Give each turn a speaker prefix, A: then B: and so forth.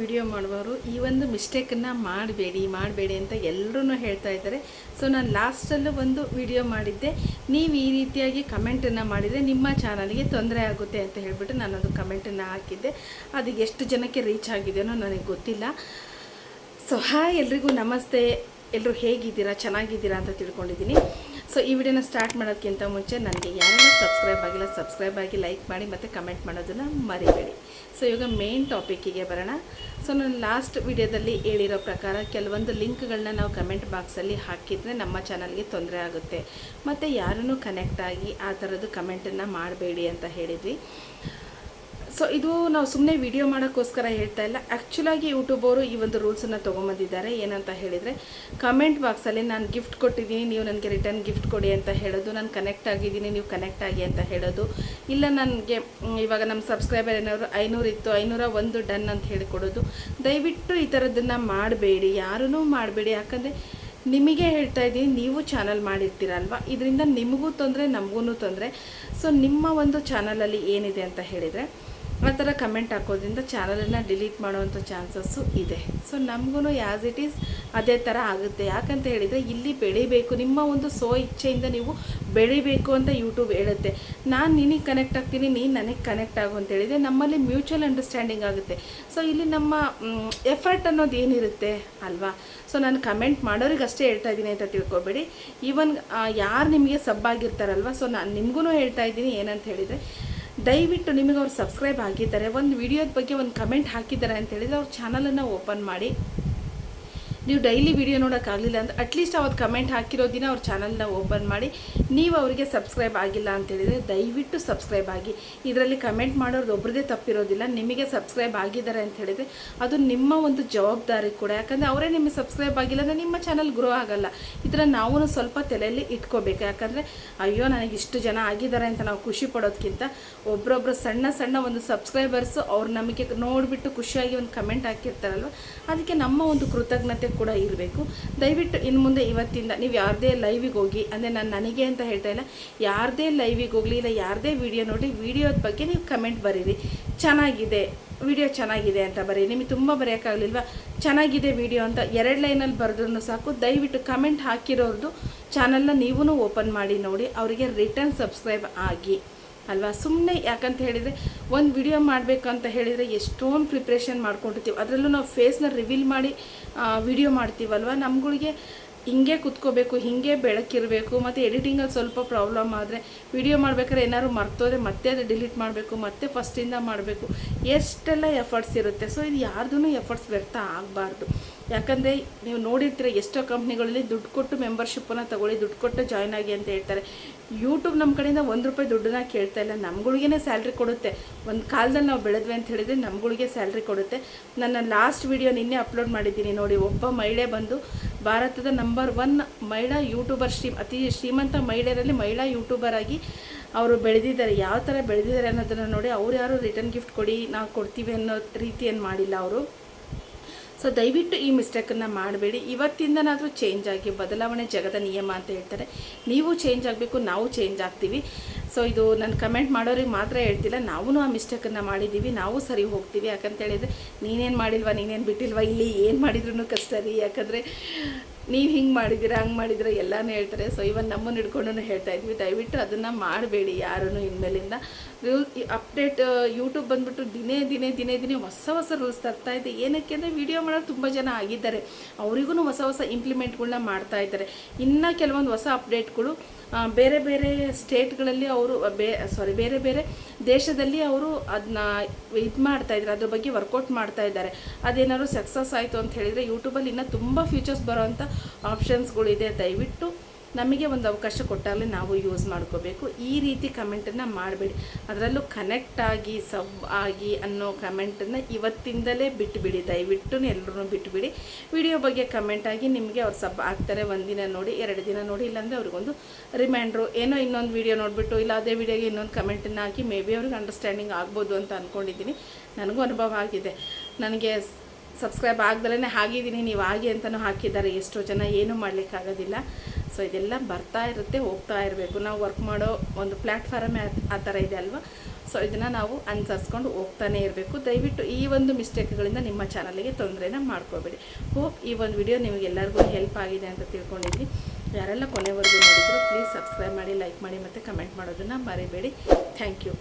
A: Video ಮಾಡುವವರು ಈ ಒಂದು ಮಿಸ್ಟೇಕನ್ನು ಮಾಡಬೇಡಿ ಮಾಡಬೇಡಿ ಅಂತ ಎಲ್ಲರೂ ಹೇಳ್ತಾ ಇದ್ದಾರೆ. ಸೊ ನಾನು ಲಾಸ್ಟಲ್ಲೂ ಒಂದು ವಿಡಿಯೋ ಮಾಡಿದ್ದೆ. ನೀವು ಈ ರೀತಿಯಾಗಿ ಕಮೆಂಟನ್ನು ಮಾಡಿದರೆ ನಿಮ್ಮ ಚಾನಲ್ಗೆ ತೊಂದರೆ ಆಗುತ್ತೆ ಅಂತ ಹೇಳಿಬಿಟ್ಟು ನಾನೊಂದು ಕಮೆಂಟನ್ನು ಹಾಕಿದ್ದೆ. ಅದು ಎಷ್ಟು ಜನಕ್ಕೆ ರೀಚ್ ಆಗಿದೆಯೋ ನನಗೆ ಗೊತ್ತಿಲ್ಲ. ಸೊ ಹಾಯ್ ಎಲ್ರಿಗೂ, ನಮಸ್ತೆ. ಎಲ್ಲರೂ ಹೇಗಿದ್ದೀರಾ? ಚೆನ್ನಾಗಿದ್ದೀರಾ ಅಂತ ತಿಳ್ಕೊಂಡಿದ್ದೀನಿ. ಸೊ ಈ ವಿಡಿಯೋನ ಸ್ಟಾರ್ಟ್ ಮಾಡೋದಕ್ಕಿಂತ ಮುಂಚೆ ನನಗೆ ಯಾರೆಲ್ಲ ಸಬ್ಸ್ಕ್ರೈಬ್ ಆಗಿಲ್ಲ ಸಬ್ಸ್ಕ್ರೈಬ್ ಆಗಿ ಲೈಕ್ ಮಾಡಿ ಮತ್ತು ಕಮೆಂಟ್ ಮಾಡೋದನ್ನು ಮರಿಬೇಡಿ. ಸೊ ಇವಾಗ ಮೇನ್ ಟಾಪಿಕ್ಕಿಗೆ ಬರೋಣ. ಸೊ ನಾನು ಲಾಸ್ಟ್ ವಿಡಿಯೋದಲ್ಲಿ ಹೇಳಿರೋ ಪ್ರಕಾರ ಕೆಲವೊಂದು ಲಿಂಕ್ಗಳನ್ನ ನಾವು ಕಮೆಂಟ್ ಬಾಕ್ಸಲ್ಲಿ ಹಾಕಿದರೆ ನಮ್ಮ ಚಾನಲ್ಗೆ ತೊಂದರೆ ಆಗುತ್ತೆ. ಮತ್ತು ಯಾರನ್ನೂ ಕನೆಕ್ಟ್ ಆಗಿ ಆ ಥರದ್ದು ಕಮೆಂಟನ್ನು ಮಾಡಬೇಡಿ ಅಂತ ಹೇಳಿದ್ವಿ. ಸೊ ಇದು ನಾವು ಸುಮ್ಮನೆ ವಿಡಿಯೋ ಮಾಡೋಕ್ಕೋಸ್ಕರ ಹೇಳ್ತಾ ಇಲ್ಲ. ಆ್ಯಕ್ಚುಲಾಗಿ ಯೂಟ್ಯೂಬವರು ಈ ಒಂದು ರೂಲ್ಸನ್ನು ತೊಗೊಂಬಂದಿದ್ದಾರೆ. ಏನಂತ ಹೇಳಿದರೆ ಕಮೆಂಟ್ ಬಾಕ್ಸಲ್ಲಿ ನಾನು ಗಿಫ್ಟ್ ಕೊಟ್ಟಿದ್ದೀನಿ, ನೀವು ನನಗೆ ರಿಟರ್ನ್ ಗಿಫ್ಟ್ ಕೊಡಿ ಅಂತ ಹೇಳೋದು, ನಾನು ಕನೆಕ್ಟ್ ಆಗಿದ್ದೀನಿ, ನೀವು ಕನೆಕ್ಟ್ ಆಗಿ ಅಂತ ಹೇಳೋದು. ಇಲ್ಲ, ನನಗೆ ಇವಾಗ ನಮ್ಮ ಸಬ್ಸ್ಕ್ರೈಬರ್ ಏನಾದ್ರು ಐನೂರು ಇತ್ತು, ಐನೂರ ಒಂದು ಡನ್ ಅಂತ ಹೇಳಿಕೊಡೋದು. ದಯವಿಟ್ಟು ಈ ಥರದ್ದನ್ನು ಮಾಡಬೇಡಿ. ಯಾರೂ ಮಾಡಬೇಡಿ. ಯಾಕಂದರೆ, ನಿಮಗೆ ಹೇಳ್ತಾ ಇದ್ದೀನಿ, ನೀವು ಚಾನಲ್ ಮಾಡಿರ್ತೀರಲ್ವ? ಇದರಿಂದ ನಿಮಗೂ ತೊಂದರೆ ನಮಗೂ ತೊಂದರೆ. ಸೊ ನಿಮ್ಮ ಒಂದು ಚಾನಲಲ್ಲಿ ಏನಿದೆ ಅಂತ ಹೇಳಿದರೆ ಆ ಥರ ಕಮೆಂಟ್ ಹಾಕೋದ್ರಿಂದ ಚಾನಲನ್ನು ಡಿಲೀಟ್ ಮಾಡುವಂಥ ಚಾನ್ಸಸ್ಸು ಇದೆ. ಸೊ ನಮಗೂ ಆ್ಯಸ್ ಇಟ್ ಈಸ್ ಅದೇ ಥರ ಆಗುತ್ತೆ. ಯಾಕಂತ ಹೇಳಿದರೆ ಇಲ್ಲಿ ಬೆಳಿಬೇಕು. ನಿಮ್ಮ ಒಂದು ಸೋ ಇಚ್ಛೆಯಿಂದ ನೀವು ಬೆಳಿಬೇಕು ಅಂತ ಯೂಟ್ಯೂಬ್ ಹೇಳುತ್ತೆ. ನಾನು ನಿನಗೆ ಕನೆಕ್ಟ್ ಆಗ್ತೀನಿ, ನೀನು ನನಗೆ ಕನೆಕ್ಟ್ ಆಗು ಅಂತ ಹೇಳಿದರೆ ನಮ್ಮಲ್ಲಿ ಮ್ಯೂಚುವಲ್ ಅಂಡರ್ಸ್ಟ್ಯಾಂಡಿಂಗ್ ಆಗುತ್ತೆ. ಸೊ ಇಲ್ಲಿ ನಮ್ಮ ಎಫರ್ಟ್ ಅನ್ನೋದು ಏನಿರುತ್ತೆ ಅಲ್ವಾ? ಸೊ ನಾನು ಕಮೆಂಟ್ ಮಾಡೋರಿಗೆ ಅಷ್ಟೇ ಹೇಳ್ತಾ ಇದ್ದೀನಿ ಅಂತ ತಿಳ್ಕೊಬೇಡಿ. ಈವನ್ ಯಾರು ನಿಮಗೆ ಸಬ್ ಆಗಿರ್ತಾರಲ್ವ? ಸೊ ನಾನು ನಿಮಗೂ ಹೇಳ್ತಾ ಇದ್ದೀನಿ ಏನಂತ ಹೇಳಿದರೆ ದಯವಿಟ್ಟು ನಿಮಗೆ ಅವ್ರು ಸಬ್ಸ್ಕ್ರೈಬ್ ಆಗಿದ್ದಾರೆ, ಒಂದು ವಿಡಿಯೋದ ಬಗ್ಗೆ ಒಂದು ಕಮೆಂಟ್ ಹಾಕಿದ್ದಾರೆ ಅಂತ ಹೇಳಿದರೆ ಅವ್ರ ಚಾನಲನ್ನು ಓಪನ್ ಮಾಡಿ. ನೀವು ಡೈಲಿ ವಿಡಿಯೋ ನೋಡೋಕ್ಕಾಗಲಿಲ್ಲ ಅಂತ ಅಟ್ಲೀಸ್ಟ್ ಅವತ್ತು ಕಮೆಂಟ್ ಹಾಕಿರೋ ದಿನ ಅವ್ರ ಚಾನಲ್ನ ಓಪನ್ ಮಾಡಿ. ನೀವು ಅವರಿಗೆ ಸಬ್ಸ್ಕ್ರೈಬ್ ಆಗಿಲ್ಲ ಅಂತೇಳಿದರೆ ದಯವಿಟ್ಟು ಸಬ್ಸ್ಕ್ರೈಬ್ ಆಗಿ. ಇದರಲ್ಲಿ ಕಮೆಂಟ್ ಮಾಡೋರು ಒಬ್ಬರದೇ ತಪ್ಪಿರೋದಿಲ್ಲ. ನಿಮಗೆ ಸಬ್ಸ್ಕ್ರೈಬ್ ಆಗಿದ್ದಾರೆ ಅಂತ ಹೇಳಿದರೆ ಅದು ನಿಮ್ಮ ಒಂದು ಜವಾಬ್ದಾರಿ ಕೂಡ. ಯಾಕಂದರೆ ಅವರೇ ನಿಮಗೆ ಸಬ್ಸ್ಕ್ರೈಬ್ ಆಗಿಲ್ಲ ಅಂದರೆ ನಿಮ್ಮ ಚಾನಲ್ ಗ್ರೋ ಆಗಲ್ಲ. ಇದರ ನಾವು ಸ್ವಲ್ಪ ತಲೆಯಲ್ಲಿ ಇಟ್ಕೋಬೇಕು. ಯಾಕಂದರೆ ಅಯ್ಯೋ ನನಗೆ ಇಷ್ಟು ಜನ ಆಗಿದ್ದಾರೆ ಅಂತ ನಾವು ಖುಷಿ ಪಡೋದಕ್ಕಿಂತ ಒಬ್ಬರೊಬ್ಬರು ಸಣ್ಣ ಸಣ್ಣ ಒಂದು ಸಬ್ಸ್ಕ್ರೈಬರ್ಸು ಅವ್ರು ನಮಗೆ ನೋಡಿಬಿಟ್ಟು ಖುಷಿಯಾಗಿ ಒಂದು ಕಮೆಂಟ್ ಹಾಕಿರ್ತಾರಲ್ವ? ಅದಕ್ಕೆ ನಮ್ಮ ಒಂದು ಕೃತಜ್ಞತೆ ಕೂಡ ಇರಬೇಕು. ದಯವಿಟ್ಟು ಇನ್ನು ಮುಂದೆ ಇವತ್ತಿಂದ ನೀವು ಯಾರದೇ ಲೈವಿಗೆ ಹೋಗಿ, ಅಂದರೆ ನಾನು ನನಗೆ ಅಂತ ಹೇಳ್ತಾ ಇಲ್ಲ, ಯಾರದೇ ಲೈವಿಗೆ ಹೋಗಲಿ, ಇಲ್ಲ ಯಾರದೇ ವಿಡಿಯೋ ನೋಡಿ ವಿಡಿಯೋದ ಬಗ್ಗೆ ನೀವು ಕಮೆಂಟ್ ಬರೀರಿ. ಚೆನ್ನಾಗಿದೆ ವಿಡಿಯೋ ಚೆನ್ನಾಗಿದೆ ಅಂತ ಬರೀ ನಿಮಗೆ ತುಂಬ ಬರೆಯೋಕ್ಕಾಗಲಿಲ್ವ? ಚೆನ್ನಾಗಿದೆ ವಿಡಿಯೋ ಅಂತ ಎರಡು ಲೈನಲ್ಲಿ ಬರೆದ್ರೂ ಸಾಕು. ದಯವಿಟ್ಟು ಕಮೆಂಟ್ ಹಾಕಿರೋರ್ದು ಚಾನಲ್ನ ನೀವೂ ಓಪನ್ ಮಾಡಿ ನೋಡಿ, ಅವರಿಗೆ ರಿಟರ್ನ್ ಸಬ್ಸ್ಕ್ರೈಬ್ ಆಗಿ. ಅಲ್ವಾ? ಸುಮ್ಮನೆ ಯಾಕಂತ ಹೇಳಿದರೆ ಒಂದು ವಿಡಿಯೋ ಮಾಡಬೇಕು ಅಂತ ಹೇಳಿದರೆ ಎಷ್ಟೊಂದು ಪ್ರಿಪ್ರೇಷನ್ ಮಾಡ್ಕೊಂಡಿರ್ತೀವಿ. ಅದರಲ್ಲೂ ನಾವು ಫೇಸ್ನ ರಿವೀಲ್ ಮಾಡಿ ವಿಡಿಯೋ ಮಾಡ್ತೀವಲ್ವ? ನಮ್ಗಳಿಗೆ ಹಿಂಗೆ ಕುತ್ಕೋಬೇಕು, ಹಿಂಗೆ ಬೆಳಕಿರಬೇಕು, ಮತ್ತು ಎಡಿಟಿಂಗಲ್ಲಿ ಸ್ವಲ್ಪ ಪ್ರಾಬ್ಲಮ್ ಆದರೆ ವಿಡಿಯೋ ಮಾಡ್ಬೇಕಾದ್ರೆ ಏನಾದ್ರು ಮರ್ತೋದ್ರೆ ಮತ್ತೆ ಅದು ಡಿಲೀಟ್ ಮಾಡಬೇಕು, ಮತ್ತೆ ಫಸ್ಟಿಂದ ಮಾಡಬೇಕು. ಎಷ್ಟೆಲ್ಲ ಎಫರ್ಟ್ಸ್ ಇರುತ್ತೆ. ಸೊ ಇದು ಯಾರ್ದೂ ಎಫರ್ಟ್ಸ್ ವ್ಯರ್ಥ ಆಗಬಾರ್ದು. ಯಾಕಂದರೆ ನೀವು ನೋಡಿರ್ತೀರ ಎಷ್ಟೋ ಕಂಪ್ನಿಗಳಲ್ಲಿ ದುಡ್ಡು ಕೊಟ್ಟು ಮೆಂಬರ್ಶಿಪ್ಪನ್ನು ತಗೊಳ್ಳಿ, ದುಡ್ಡು ಕೊಟ್ಟು ಜಾಯ್ನ್ ಆಗಿ ಅಂತ ಹೇಳ್ತಾರೆ. ಯೂಟ್ಯೂಬ್ ನಮ್ಮ ಕಡೆಯಿಂದ ಒಂದು ರೂಪಾಯಿ ದುಡ್ಡನ್ನ ಕೇಳ್ತಾ ಇಲ್ಲ. ನಮ್ಗಳಿಗೇ ಸ್ಯಾಲ್ರಿ ಕೊಡುತ್ತೆ. ಒಂದು ಕಾಲದಲ್ಲಿ ನಾವು ಬೆಳೆದ್ವಿ ಅಂತ ಹೇಳಿದರೆ ನಮ್ಗಳಿಗೆ ಸ್ಯಾಲ್ರಿ ಕೊಡುತ್ತೆ. ನನ್ನ ಲಾಸ್ಟ್ ವಿಡಿಯೋ ನಿನ್ನೆ ಅಪ್ಲೋಡ್ ಮಾಡಿದ್ದೀನಿ ನೋಡಿ. ಒಬ್ಬ ಮಹಿಳೆ ಬಂದು ಭಾರತದ ನಂಬರ್ ಒನ್ ಮಹಿಳಾ ಯೂಟ್ಯೂಬರ್ ಶ್ರೀ ಅತಿ ಶ್ರೀಮಂತ ಮಹಿಳೆಯರಲ್ಲಿ ಮಹಿಳಾ ಯೂಟ್ಯೂಬರ್ ಆಗಿ ಅವರು ಬೆಳೆದಿದ್ದಾರೆ. ಯಾವ ಥರ ಬೆಳೆದಿದ್ದಾರೆ ಅನ್ನೋದನ್ನು ನೋಡಿ. ಅವ್ರು ಯಾರು ರಿಟರ್ನ್ ಗಿಫ್ಟ್ ಕೊಡಿ, ನಾವು ಕೊಡ್ತೀವಿ ಅನ್ನೋ ರೀತಿಯನ್ನು ಮಾಡಿಲ್ಲ ಅವರು. ಸೊ ದಯವಿಟ್ಟು ಈ ಮಿಸ್ಟೇಕನ್ನು ಮಾಡಬೇಡಿ. ಇವತ್ತಿಂದನಾದರೂ ಚೇಂಜ್ ಆಗಿ ಬದಲಾವಣೆ ಜಗದ ನಿಯಮ ಅಂತ ಹೇಳ್ತಾರೆ. ನೀವು ಚೇಂಜ್ ಆಗಬೇಕು, ನಾವು ಚೇಂಜ್ ಆಗ್ತೀವಿ. ಸೊ ಇದು ನಾನು ಕಮೆಂಟ್ ಮಾಡೋರಿಗೆ ಮಾತ್ರ ಹೇಳ್ತಿಲ್ಲ. ನಾವು ಆ ಮಿಸ್ಟೇಕನ್ನು ಮಾಡಿದ್ದೀವಿ ನಾವು ಸರಿ ಹೋಗ್ತೀವಿ. ಯಾಕಂತೇಳಿದರೆ ನೀನೇನು ಮಾಡಿಲ್ವಾ, ನೀನೇನು ಬಿಟ್ಟಿಲ್ವಾ? ಇಲ್ಲಿ ಏನು ಮಾಡಿದ್ರು ಕಷ್ಟ ರೀ. ಯಾಕಂದರೆ ನೀವು ಹಿಂಗೆ ಮಾಡಿದ್ದೀರಾ, ಹಂಗೆ ಮಾಡಿದ್ದೀರಾ, ಎಲ್ಲನೂ ಹೇಳ್ತಾರೆ. ಸೊ ಇವನ್ ನಮ್ಮನ್ನು ಹಿಡ್ಕೊಂಡು ಹೇಳ್ತಾ ಇದ್ವಿ. ದಯವಿಟ್ಟು ಅದನ್ನು ಮಾಡಬೇಡಿ ಯಾರೂ ಇನ್ಮೇಲಿಂದ. ರೂಲ್ ಅಪ್ಡೇಟ್ ಯೂಟ್ಯೂಬ್ ಬಂದುಬಿಟ್ಟು ದಿನೇ ದಿನೇ ದಿನೇ ದಿನೇ ಹೊಸ ಹೊಸ ರೂಲ್ಸ್ ತರ್ತಾ ಇದೆ. ಏನಕ್ಕೆ ಅಂದರೆ ವೀಡಿಯೋ ಮಾಡೋರು ತುಂಬ ಜನ ಆಗಿದ್ದಾರೆ. ಅವರಿಗೂ ಹೊಸ ಹೊಸ ಇಂಪ್ಲಿಮೆಂಟ್ಗಳನ್ನ ಮಾಡ್ತಾ ಇದ್ದಾರೆ. ಇನ್ನು ಕೆಲವೊಂದು ಹೊಸ ಅಪ್ಡೇಟ್ಗಳು ಬೇರೆ ಬೇರೆ ಸ್ಟೇಟ್ಗಳಲ್ಲಿ ಅವರು ಬೇ ಸಾರಿ ಬೇರೆ ಬೇರೆ ದೇಶದಲ್ಲಿ ಅವರು ಅದನ್ನ ಇದು ಮಾಡ್ತಾ ಇದ್ದಾರೆ, ಅದ್ರ ಬಗ್ಗೆ ವರ್ಕೌಟ್ ಮಾಡ್ತಾ ಇದ್ದಾರೆ. ಅದೇನಾದ್ರು ಸಕ್ಸಸ್ ಆಯಿತು ಅಂತ ಹೇಳಿದರೆ ಯೂಟ್ಯೂಬಲ್ಲಿ ಇನ್ನೂ ತುಂಬ ಫ್ಯೂಚರ್ಸ್ ಬರೋವಂಥ ಆಪ್ಷನ್ಸ್ಗಳಿದೆ ದಯವಿಟ್ಟು ನಮಗೆ ಒಂದು ಅವಕಾಶ ಕೊಟ್ಟಾಗಲೇ ನಾವು ಯೂಸ್ ಮಾಡ್ಕೋಬೇಕು. ಈ ರೀತಿ ಕಮೆಂಟನ್ನು ಮಾಡಬೇಡಿ. ಅದರಲ್ಲೂ ಕನೆಕ್ಟ್ ಆಗಿ ಸಬ್ ಆಗಿ ಅನ್ನೋ ಕಮೆಂಟನ್ನು ಇವತ್ತಿಂದಲೇ ಬಿಟ್ಟುಬಿಡಿ ದಯವಿಟ್ಟು ಎಲ್ಲರೂ ಬಿಟ್ಟುಬಿಡಿ ವಿಡಿಯೋ ಬಗ್ಗೆ ಕಮೆಂಟ್ ಆಗಿ ನಿಮಗೆ ಅವ್ರು ಸಬ್ ಆಗ್ತಾರೆ ಒಂದಿನ ನೋಡಿ, ಎರಡು ದಿನ ನೋಡಿ, ಇಲ್ಲಾಂದರೆ ಅವ್ರಿಗೊಂದು ರಿಮೈಂಡ್ರು ಏನೋ ಇನ್ನೊಂದು ವಿಡಿಯೋ ನೋಡಿಬಿಟ್ಟು, ಇಲ್ಲ ಅದೇ ವಿಡಿಯೋಗೆ ಇನ್ನೊಂದು ಕಮೆಂಟನ್ನು ಹಾಕಿ, ಮೇ ಬಿ ಅವ್ರಿಗೆ ಅಂಡರ್ಸ್ಟ್ಯಾಂಡಿಂಗ್ ಆಗ್ಬೋದು ಅಂತ ಅಂದ್ಕೊಂಡಿದ್ದೀನಿ ನನಗೂ ಅನುಭವ ಆಗಿದೆ. ನನಗೆ ಸಬ್ಸ್ಕ್ರೈಬ್ ಆಗ್ದಲೇ ಆಗಿದ್ದೀನಿ ನೀವು ಆಗಿ ಅಂತಲೂ ಹಾಕಿದ್ದಾರೆ. ಎಷ್ಟೋ ಜನ ಏನೂ ಮಾಡಲಿಕ್ಕಾಗೋದಿಲ್ಲ. ಸೊ ಇದೆಲ್ಲ ಬರ್ತಾ ಇರುತ್ತೆ, ಹೋಗ್ತಾ ಇರಬೇಕು. ನಾವು ವರ್ಕ್ ಮಾಡೋ ಒಂದು ಪ್ಲ್ಯಾಟ್ಫಾರಮೇ ಆ ಥರ ಇದೆ ಅಲ್ವಾ? ಸೊ ಇದನ್ನು ನಾವು ಅನುಸರಿಸ್ಕೊಂಡು ಹೋಗ್ತಾನೆ ಇರಬೇಕು. ದಯವಿಟ್ಟು ಈ ಒಂದು ಮಿಸ್ಟೇಕ್ಗಳಿಂದ ನಿಮ್ಮ ಚಾನಲ್ಗೆ ತೊಂದರೆನ ಮಾಡ್ಕೋಬೇಡಿ. ಹೋಪ್ ಈ ಒಂದು ವಿಡಿಯೋ ನಿಮಗೆಲ್ಲರಿಗೂ ಹೆಲ್ಪ್ ಆಗಿದೆ ಅಂತ ತಿಳ್ಕೊಂಡಿದ್ದೀನಿ. ಯಾರೆಲ್ಲ ಕೊನೆವರೆಗೂ ನೋಡಿದ್ರು ಪ್ಲೀಸ್ ಸಬ್ಸ್ಕ್ರೈಬ್ ಮಾಡಿ ಲೈಕ್ ಮಾಡಿ ಮತ್ತು ಕಮೆಂಟ್ ಮಾಡೋದನ್ನು ಮರಿಬೇಡಿ. Thank you